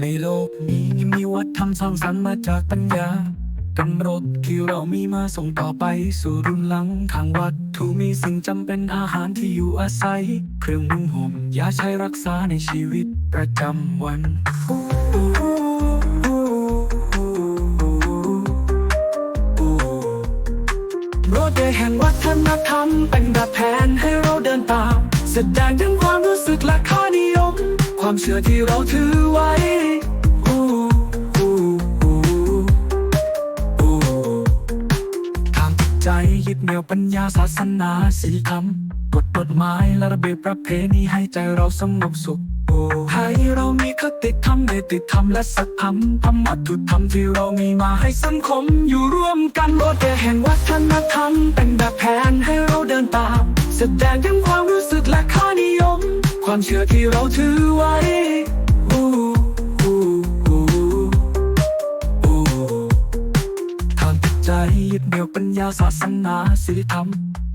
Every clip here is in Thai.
ในโลกนี้มีวัฒนธรรมสร้างสรรค์มาจากปัญญากำหนดที่เรามีมาส่งต่อไปสู่รุ่นหลังทางวัตถุมีสิ่งจำเป็นอาหารที่อยู่อาศัย เครื่องนุ่งห่มยาใช้รักษาในชีวิตประจำวันรถเดแห่งวัฒนธรรมเป็นแบบแผนให้เราเดินตาม แสดงถึงความรู้สึกและค่านิยม ความเชื่อที่เราถือไว้ ยึดเหนี่ยวปัญญาศาสนาศีลธรรมกฎกฎหมายและระเบียบประเพณีให้ใจเราสงบสุขโอ้ให้เรามีคติธรรมเนติธรรมและสัจธรรมธรรมะทุธรรมที่เรามีมาให้สังคมอยู่ร่วมกันรถเดย์แห่งวัฒนธรรม เป็นแบบแผนให้เราเดินตาม แสดงถึงความรู้สึกและค่านิยม ความเชื่อที่เราถือไว้ ดเหนี่ยวปัญญาศาสนาศีลธรรม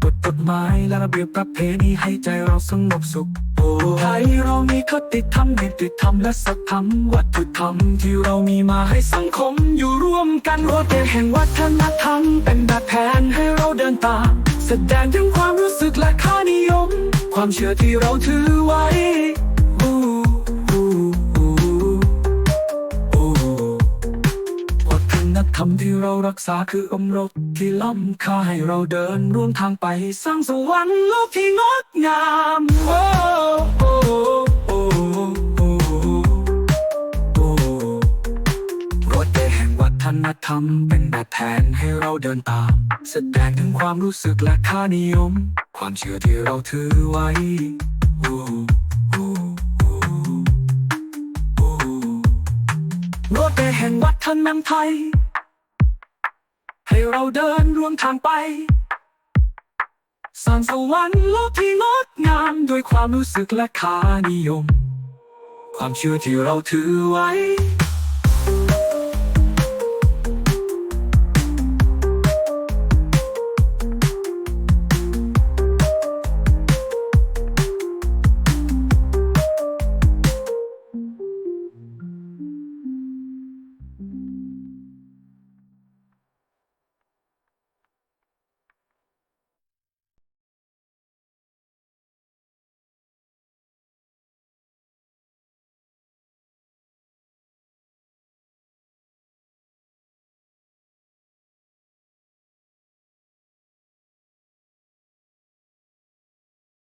กฎกฎหมายและระเบียบประเพณีให้ใจเราสงบสุขโอ้ไทยเรามีคติธรรมนิติธรรมและสัจธรรมวัตถุธรรมที่เรามีมาให้สังคมอยู่ร่วมกันรถเดแห่งวัฒนธรรม เป็นแบบแผนให้เราเดินตามแสดงถึงความรู้สึกและค่านิยม ความเชื่อที่เราถือไว้ วัฒนธรรมที่เรารักษาคืออมรกที่ล้ำค่าให้เราเดินร่วมทางไป สร้างสวรรค์โลกที่งดงามโอ้โอ้โอ้โอ้โอ้รถเดแห่งวัฒนธรรมเป็นแบบแผนให้เราเดินตาม แสดงถึงความรู้สึกและค่านิยม ความเชื่อที่เราถือไว้โอ้โอ้โอ้โอ้รถเดแห่งวัฒนธรรมไทย ให้เราเดินร่วมทางไปสร้างสวรรค์โลกที่งดงามด้วยความรู้สึกและค่านิยม ความเชื่อที่เราถือไว้